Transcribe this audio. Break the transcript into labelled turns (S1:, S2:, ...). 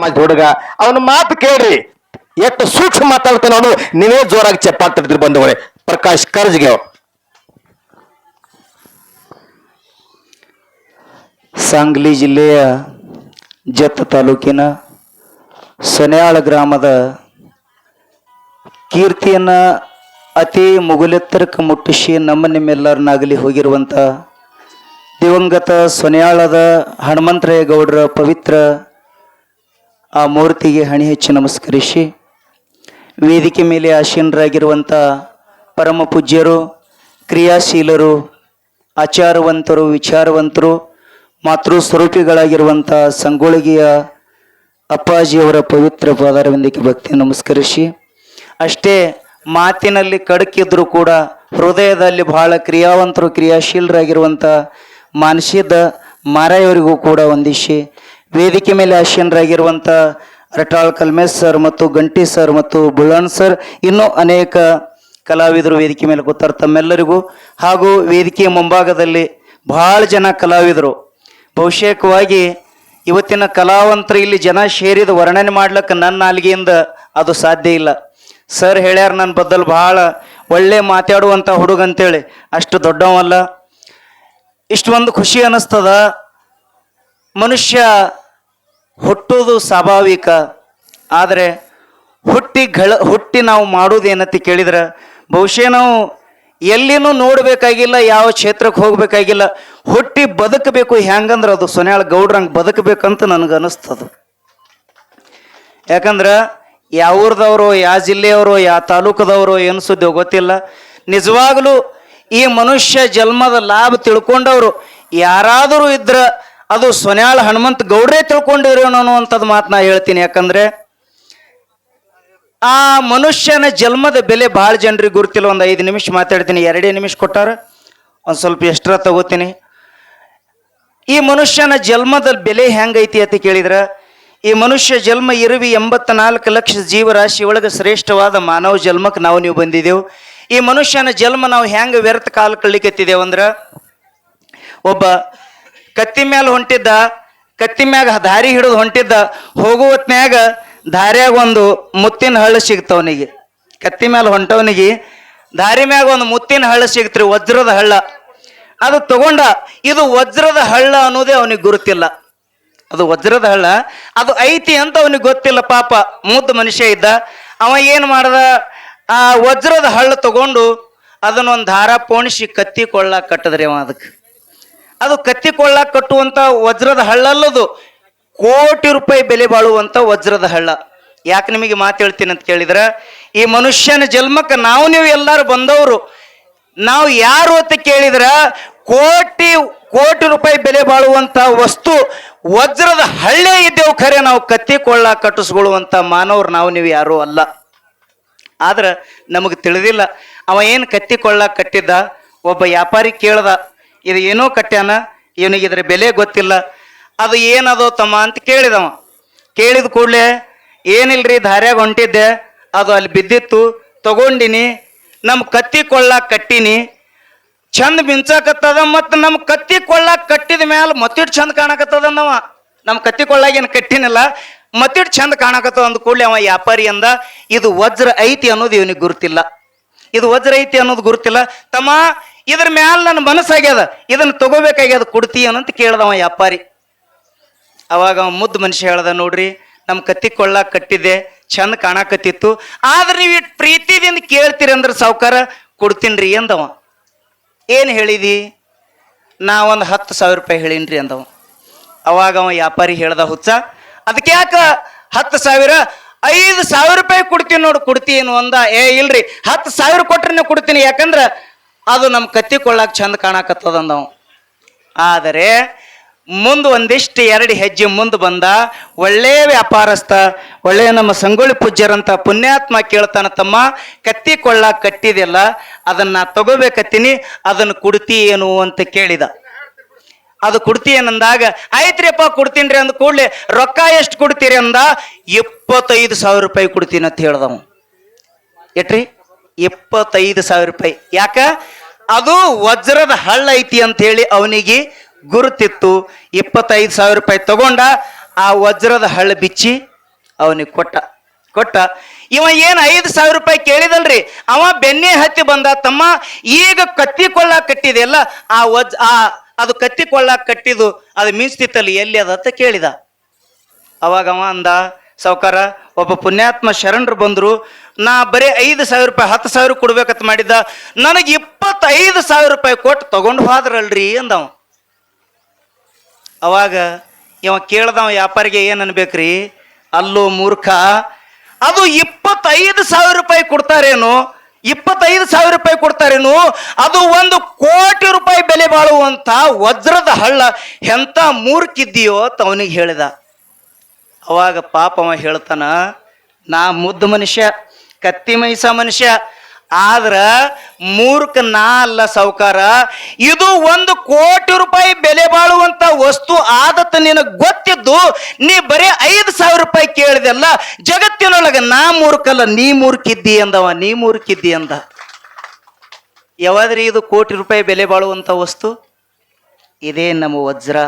S1: ಸಮಾಜ ಹುಡುಗ, ಅವನ ಮಾತು ಕೇಳ್ರಿ ಎಷ್ಟು ಸೂಕ್ಷ್ಮ ಮಾತಾಡ್ತಾನೆ ಅವನು ನೀವೇ ಜೋರಾಗಿ ಚಪ್ಪಾಡ್ತಿರ್ತೀರಿ ಬಂಧುಗಳೇ ಪ್ರಕಾಶ್ ಕರ್ಜ್ಗೆ.
S2: ಸಾಂಗ್ಲಿ ಜಿಲ್ಲೆಯ ಜತ್ತ ತಾಲೂಕಿನ ಸೊನ್ಯಾಳ ಗ್ರಾಮದ ಕೀರ್ತಿಯನ್ನ ಅತಿ ಮುಗುಲೆತ್ತರಕ್ಕೆ ಮುಟ್ಟಿಸಿ ನಮ್ಮ ನಿಮ್ಮೆಲ್ಲರನ್ನಾಗಲಿ ಹೋಗಿರುವಂಥ ದಿವಂಗತ ಸೊನ್ಯಾಳದ ಹನುಮಂತರಾಯ ಗೌಡರ ಪವಿತ್ರ ಆ ಮೂರ್ತಿಗೆ ಹಣಿ ಹೆಚ್ಚು ನಮಸ್ಕರಿಸಿ, ವೇದಿಕೆ ಮೇಲೆ ಆಸೀನರಾಗಿರುವಂಥ ಪರಮ ಪೂಜ್ಯರು, ಕ್ರಿಯಾಶೀಲರು, ಆಚಾರವಂತರು, ವಿಚಾರವಂತರು ಮಾತೃ ಸ್ವರೂಪಿಗಳಾಗಿರುವಂಥ ಸಂಗೊಳಗಿಯ ಅಪ್ಪಾಜಿಯವರ ಪವಿತ್ರ ಪಾದಾರವಿಂದಕ್ಕೆ ಭಕ್ತಿ ನಮಸ್ಕರಿಸಿ, ಅಷ್ಟೇ ಮಾತಿನಲ್ಲಿ ಕಡಕಿದ್ರು ಕೂಡ ಹೃದಯದಲ್ಲಿ ಬಹಳ ಕ್ರಿಯಾವಂತರು ಕ್ರಿಯಾಶೀಲರಾಗಿರುವಂಥ ಮಾನಸಿದ ಮಾರಾಯವರಿಗೂ ಕೂಡ ವಂದಿಸಿ ವೇದಿಕೆ ಮೇಲೆ ಆಸೀನರಾಗಿರುವಂಥ ರಟಾಳ್ ಕಲ್ಮೇಶ್ ಸರ್ ಮತ್ತು ಗಂಟಿ ಸರ್ ಮತ್ತು ಬುಳನ್ ಸರ್, ಇನ್ನೂ ಅನೇಕ ಕಲಾವಿದರು ವೇದಿಕೆ ಮೇಲೆ ಕೂತಾರೆ ತಮ್ಮೆಲ್ಲರಿಗೂ. ಹಾಗೂ ವೇದಿಕೆಯ ಮುಂಭಾಗದಲ್ಲಿ ಬಹಳ ಜನ ಕಲಾವಿದರು. ಬಹುಶೇಕವಾಗಿ ಇವತ್ತಿನ ಕಲಾವಂತರ ಇಲ್ಲಿ ಜನ ಸೇರಿದ ವರ್ಣನೆ ಮಾಡ್ಲಿಕ್ಕೆ ನನ್ನ ನಾಲಿಗೆಯಿಂದ ಅದು ಸಾಧ್ಯ ಇಲ್ಲ. ಸರ್ ಹೇಳ್ಯಾರ ನನ್ನ ಬದಲು ಬಹಳ ಒಳ್ಳೆ ಮಾತಾಡುವಂಥ ಹುಡುಗ ಅಂತೇಳಿ. ಅಷ್ಟು ದೊಡ್ಡವಲ್ಲ ಇಷ್ಟೊಂದು ಖುಷಿ ಅನ್ನಿಸ್ತದ ಮನುಷ್ಯ ಹುಟ್ಟುವುದು ಸ್ವಾಭಾವಿಕ, ಆದರೆ ಹುಟ್ಟಿ ಗಳ ಹುಟ್ಟಿ ನಾವು ಮಾಡೋದೇನಂತ ಕೇಳಿದ್ರೆ, ಬಹುಶಃ ನಾವು ಎಲ್ಲಿನೂ ನೋಡಬೇಕಾಗಿಲ್ಲ, ಯಾವ ಕ್ಷೇತ್ರಕ್ಕೆ ಹೋಗಬೇಕಾಗಿಲ್ಲ, ಹುಟ್ಟಿ ಬದುಕಬೇಕು ಹೆಂಗಂದ್ರೆ ಅದು ಸೊನ್ಯಾಳ ಗೌಡ್ರಂಗೆ ಬದುಕಬೇಕಂತ ನನಗೆ ಅನಿಸ್ತದ. ಯಾಕಂದ್ರೆ ಯಾವ ಊರ್ದವರು, ಯಾವ ಜಿಲ್ಲೆಯವರು, ಯಾವ ತಾಲೂಕದವರು ಏನು ಸುದ್ದಿ ಗೊತ್ತಿಲ್ಲ. ನಿಜವಾಗಲೂ ಈ ಮನುಷ್ಯ ಜನ್ಮದ ಲಾಭ ತಿಳ್ಕೊಂಡವರು, ಯಾರಾದರೂ ಇದ್ರ ಅದು ಸೊನ್ಯಾಳ ಹನುಮಂತ ಗೌಡ್ರೇ ತಿಳ್ಕೊಂಡಿರೋನು ಅನ್ನುವಂಥದ್ದು ಮಾತು ನಾ ಹೇಳ್ತೀನಿ. ಯಾಕಂದ್ರೆ ಆ ಮನುಷ್ಯನ ಜನ್ಮದ ಬೆಲೆ ಭಾಳ ಜನರಿಗೆ ಗುರುತಿಲ್ಲ. ಒಂದು ಐದು ನಿಮಿಷ ಮಾತಾಡ್ತೀನಿ. ಎರಡೇ ನಿಮಿಷ ಕೊಟ್ಟಾರ. ಒಂದು ಸ್ವಲ್ಪ ಎಷ್ಟರ ತಗೋತೀನಿ. ಈ ಮನುಷ್ಯನ ಜನ್ಮದ ಬೆಲೆ ಹೆಂಗೈತಿ ಅಂತ ಕೇಳಿದ್ರೆ. ಈ ಮನುಷ್ಯ ಜನ್ಮ ಇರುವಿ ಎಂಬತ್ತ ನಾಲ್ಕು ಲಕ್ಷ ಜೀವರಾಶಿ ಒಳಗೆ ಶ್ರೇಷ್ಠವಾದ ಮಾನವ ಜನ್ಮಕ್ಕೆ ನಾವು ನೀವು ಬಂದಿದ್ದೆವು ಈ ಮನುಷ್ಯನ ಜನ್ಮ ನಾವು ಹೆಂಗೆ ವ್ಯರ್ಥ ಕಾಲ ಕಳ್ಳಿಕತ್ತಿದ್ದೇವೆ ಅಂದ್ರೆ, ಒಬ್ಬ ಕತ್ತಿ ಮ್ಯಾಲ ಹೊಂಟಿದ್ದ, ಕತ್ತಿ ಮ್ಯಾಗ ದಾರಿ ಹಿಡಿದು ಹೊಂಟಿದ್ದ ಹೋಗುವತ್ನ್ಯಾಗ ದಾರಿಯಾಗ ಒಂದು ಮುತ್ತಿನ ಹಳ್ಳ ಸಿಗ್ತವನಿಗೆ ಕತ್ತಿ ಮ್ಯಾಲ ಹೊಂಟವನಿಗೆ ದಾರಿ ಮ್ಯಾಗ ಒಂದು ಮುತ್ತಿನ ಹಳ್ಳ ಸಿಗ್ತ್ರಿ, ವಜ್ರದ ಹಳ್ಳ. ಅದು ತಗೊಂಡ, ಇದು ವಜ್ರದ ಹಳ್ಳ ಅನ್ನೋದೇ ಅವನಿಗೆ ಗುರುತಿಲ್ಲ. ಅದು ವಜ್ರದ ಹಳ್ಳ. ಅದು ಐತಿ ಅಂತ ಅವನಿಗೆ ಗೊತ್ತಿಲ್ಲ ಪಾಪ. ಮುದ್ದು ಮನುಷ್ಯ ಇದ್ದ. ಅವ ಏನು ಮಾಡ್ದ? ಆ ವಜ್ರದ ಹಳ್ಳ ತಗೊಂಡು ಅದನ್ನೊಂದು ದಾರ ಪೋಣಿಸಿ ಕತ್ತಿ ಕೊಳ್ಳ ಕಟ್ಟದ್ರಿ ಅವ ಅದಕ್ಕೆ ಅದು ಕತ್ತಿಕೊಳ್ಳ ಕಟ್ಟುವಂತ ವಜ್ರದ ಹಳ್ಳಲ್ಲದು. ಕೋಟಿ ರೂಪಾಯಿ ಬೆಲೆ ಬಾಳುವಂತ ವಜ್ರದ ಹಳ್ಳ. ಯಾಕೆ ನಿಮಗೆ ಮಾತು ಹೇಳ್ತೀನಿ ಅಂತ ಕೇಳಿದ್ರ, ಈ ಮನುಷ್ಯನ ಜನ್ಮಕ್ಕೆ ನಾವು ನೀವು ಎಲ್ಲರೂ ಬಂದವರು. ನಾವು ಯಾರು ಅಂತ ಕೇಳಿದ್ರ, ಕೋಟಿ ಕೋಟಿ ರೂಪಾಯಿ ಬೆಲೆ ಬಾಳುವಂತ ವಸ್ತು ವಜ್ರದ ಹಳ್ಳೆ ಇದ್ದೇವು ಖರೆ, ನಾವು ಕತ್ತಿ ಕೊಳ್ಳ ಕಟ್ಟಿಸ್ಕೊಳ್ಳುವಂತ ಮಾನವರು ನಾವು ನೀವು ಯಾರು ಅಲ್ಲ. ಆದ್ರೆ ನಮಗೆ ತಿಳಿದಿಲ್ಲ, ಅವ ಏನು ಕತ್ತಿ ಕೊಳ್ಳ ಕಟ್ಟಿದ್ದ, ಒಬ್ಬ ವ್ಯಾಪಾರಿ ಕೇಳ್ದ ಇದು ಏನೋ ಕಟ್ಟ್ಯಾನ ಇವನಿಗೆ ಇದ್ರ ಬೆಲೆ ಗೊತ್ತಿಲ್ಲ. ಅದು ಏನದೋ ತಮ್ಮ ಅಂತ ಕೇಳಿದವ. ಕೇಳಿದ ಕೂಡಲೇ, ಏನಿಲ್ರಿ ಧಾರ್ಯಾಗ ಹೊಂಟಿದ್ದೆ, ಅದು ಅಲ್ಲಿ ಬಿದ್ದಿತ್ತು, ತಗೊಂಡಿನಿ ನಮ್ಮ ಕತ್ತಿ ಕೊಳ್ಳಾಕ ಕಟ್ಟಿನಿ. ಚಂದ ಮಿಂಚಾಕತ್ತದ ಮತ್ತು ನಮ್ಮ ಕತ್ತಿ ಕೊಳ್ಳಾಕ ಕಟ್ಟಿದ ಮ್ಯಾಲ ಮತ್ತಿಟ್ಟು ಚಂದ ಕಾಣಕತ್ತದ ನಾವ ನಮ್ಮ ಕತ್ತಿ ಕೊಳ್ಳಾಗ ಏನು ಕಟ್ಟಿನಿಲ್ಲ ಮತ್ತಿಟ್ಟು ಚಂದ ಕಾಣಕತ್ತದ ಅಂದ ಕೂಡಲೇ ಅವ ವ್ಯಾಪಾರಿ ಅಂದ, ಇದು ವಜ್ರ ಐತಿ ಅನ್ನೋದು ಇವನಿಗೆ ಗುರುತಿಲ್ಲ. ಇದು ವಜ್ರ ಐತಿ ಅನ್ನೋದು ಗುರುತಿಲ್ಲ. ತಮ್ಮ ಇದ್ರ ಮ್ಯಾಲ ನನ್ನ ಮನಸ್ಸಾಗ್ಯದ, ಇದನ್ನ ತಗೋಬೇಕಾಗ್ಯದ ಕೊಡ್ತೀಯ ಅಂತ ಕೇಳ್ದವ ವ್ಯಾಪಾರಿ. ಅವಾಗ ಅವ ಮುದ್ದು ಮನುಷ್ಯ ಹೇಳ್ದ, ನೋಡ್ರಿ ನಮ್ಮ ಕತ್ತಿ ಕೊಳ್ಳಾಕ ಕಟ್ಟಿದ್ದೆ ಚಂದ ಕಾಣಕತ್ತಿತ್ತು, ಆದ್ರೆ ನೀವು ಪ್ರೀತಿದಿಂದ ಕೇಳ್ತೀರಿ ಅಂದ್ರೆ ಸಾವ್ಕಾರ ಕೊಡ್ತೀನ್ರಿ ಅಂದವ. ಏನು ಹೇಳಿದಿ? ನಾ ಒಂದು ಹತ್ತು ಸಾವಿರ ರೂಪಾಯಿ ಹೇಳಿನ್ರಿ ಅಂದವ. ಅವಾಗ ಅವ ವ್ಯಾಪಾರಿ ಹೇಳ್ದ, ಹುಚ್ಚ, ಅದಕ್ಕೆ ಯಾಕ ಹತ್ತು ಸಾವಿರ? ಐದು ಸಾವಿರ ರೂಪಾಯಿ ಕೊಡ್ತೀನಿ ನೋಡು ಕೊಡ್ತೀನಿ ಅಂದ. ಏ, ಇಲ್ರಿ, ಹತ್ತು ಸಾವಿರ ಕೊಟ್ರೆ ನೀವು ಕೊಡ್ತೀನಿ, ಯಾಕಂದ್ರ ಅದು ನಮ್ಮ ಕತ್ತಿ ಚಂದ ಕಾಣಕತ್ತದ ಅಂದವ. ಆದರೆ ಮುಂದೆ ಒಂದಿಷ್ಟು ಎರಡು ಹೆಜ್ಜೆ ಮುಂದೆ ಬಂದ ಒಳ್ಳೆಯ ವ್ಯಾಪಾರಸ್ಥ ಒಳ್ಳೆಯ ನಮ್ಮ ಸಂಗೊಳ್ಳಿ ಪೂಜ್ಯರಂತ ಪುಣ್ಯಾತ್ಮ ಕೇಳ್ತಾನ, ತಮ್ಮ ಕತ್ತಿ ಕೊಳ್ಳ ಕಟ್ಟಿದೆಲ್ಲ ಅದನ್ನ ತಗೋಬೇಕತ್ತೀನಿ, ಅದನ್ನು ಕುಡ್ತಿ ಏನು ಅಂತ ಕೇಳಿದ. ಅದು ಕುಡ್ತಿ ಏನಂದಾಗ, ಆಯ್ತ್ರಿಪ್ಪ ಕೊಡ್ತೀನಿ ಅಂದ ಕೂಡಲೇ, ರೊಕ್ಕ ಎಷ್ಟು ಕೊಡ್ತೀರಿ ಅಂದ, ಇಪ್ಪತ್ತೈದು ಸಾವಿರ ರೂಪಾಯಿ ಕೊಡ್ತೀನಿ ಅಂತ ಹೇಳ್ದವ. ಎಟ್ರಿ? ಇಪ್ಪತ್ತೈದು ಸಾವಿರ ರೂಪಾಯಿ. ಯಾಕ? ಅದು ವಜ್ರದ ಹಳ್ಳ ಐತಿ ಅಂತ ಹೇಳಿ ಅವನಿಗೆ ಗುರುತಿತ್ತು. ಇಪ್ಪತ್ತೈದು ಸಾವಿರ ರೂಪಾಯಿ ತಗೊಂಡ ಆ ವಜ್ರದ ಹಳ್ಳ ಬಿಚ್ಚಿ ಅವನಿಗೆ ಕೊಟ್ಟ. ಕೊಟ್ಟ. ಇವ ಏನ್ ಐದು ಸಾವಿರ ರೂಪಾಯಿ ಕೇಳಿದಲ್ರಿ? ಅವ ಬೆನ್ನೆ ಹತ್ತಿ ಬಂದ ತಮ್ಮ ಈಗ ಕತ್ತಿ ಕಟ್ಟಿದೆಯಲ್ಲ ಆ ವಜ್, ಆ, ಅದು ಕತ್ತಿ ಕೊಳ್ಳ ಕಟ್ಟಿದು ಅದು ಮೀನ್ಸ್ತಿತ್ತಲ್ಲಿ ಎಲ್ಲಿ ಅದ ಅಂತ ಕೇಳಿದ. ಅವಾಗ ಅವ ಅಂದ, ಸಾವ್ಕಾರ ಒಬ್ಬ ಪುಣ್ಯಾತ್ಮ ಶರಣರು ಬಂದರು, ನಾ ಬರೀ ಐದು ಸಾವಿರ ರೂಪಾಯಿ, ಹತ್ತು ಸಾವಿರ ಕೊಡ್ಬೇಕಂತ ಮಾಡಿದ್ದ, ನನಗೆ ಇಪ್ಪತ್ತೈದು ಸಾವಿರ ರೂಪಾಯಿ ಕೊಟ್ಟು ತಗೊಂಡು ಹೋದ್ರಲ್ರಿ ಅಂದವ. ಅವಾಗ ಇವ ಕೇಳ್ದವ, ವ್ಯಾಪಾರಿಗೆ ಏನು ಅನ್ಬೇಕ್ರಿ? ಅಲ್ಲೋ ಮೂರ್ಖ, ಅದು ಇಪ್ಪತ್ತೈದು ಸಾವಿರ ರೂಪಾಯಿ ಕೊಡ್ತಾರೇನು, ಇಪ್ಪತ್ತೈದು ಸಾವಿರ ರೂಪಾಯಿ ಕೊಡ್ತಾರೇನು, ಅದು ಒಂದು ಕೋಟಿ ರೂಪಾಯಿ ಬೆಲೆ ಬಾಳುವಂತ ವಜ್ರದ ಹಳ್ಳ, ಎಂತ ಮೂರ್ಖಿದ್ದೀಯೋ ಅಂತ ಅವನಿಗೆ ಹೇಳಿದ. ಅವಾಗ ಪಾಪವ ಹೇಳ್ತಾನ, ನಾ ಮುದ್ದು ಮನುಷ್ಯ, ಕತ್ತಿ ಮೈಸ ಮನುಷ್ಯ, ಆದ್ರ ಮೂರ್ಖ ನಾ ಅಲ್ಲ ಸಾವುಕಾರ. ಇದು ಒಂದು ಕೋಟಿ ರೂಪಾಯಿ ಬೆಲೆ ಬಾಳುವಂತ ವಸ್ತು ಆದತ್ತ ನಿನಗೆ ಗೊತ್ತಿದ್ದು, ನೀ ಬರೀ ಐದು ಸಾವಿರ ರೂಪಾಯಿ ಕೇಳಿದೆಲ್ಲ, ಜಗತ್ತಿನೊಳಗೆ ನಾ ಮೂರ್ಖಲ್ಲ ನೀ ಮೂರ್ಖಿದ್ದಿ ಅಂದವ, ನೀ ಮೂರ್ಖಿದ್ದಿ ಅಂದ. ಯಾವಾದ್ರಿ ಇದು ಕೋಟಿ ರೂಪಾಯಿ ಬೆಲೆ ಬಾಳುವಂತ ವಸ್ತು? ಇದೇ ನಮ್ಮ ವಜ್ರ.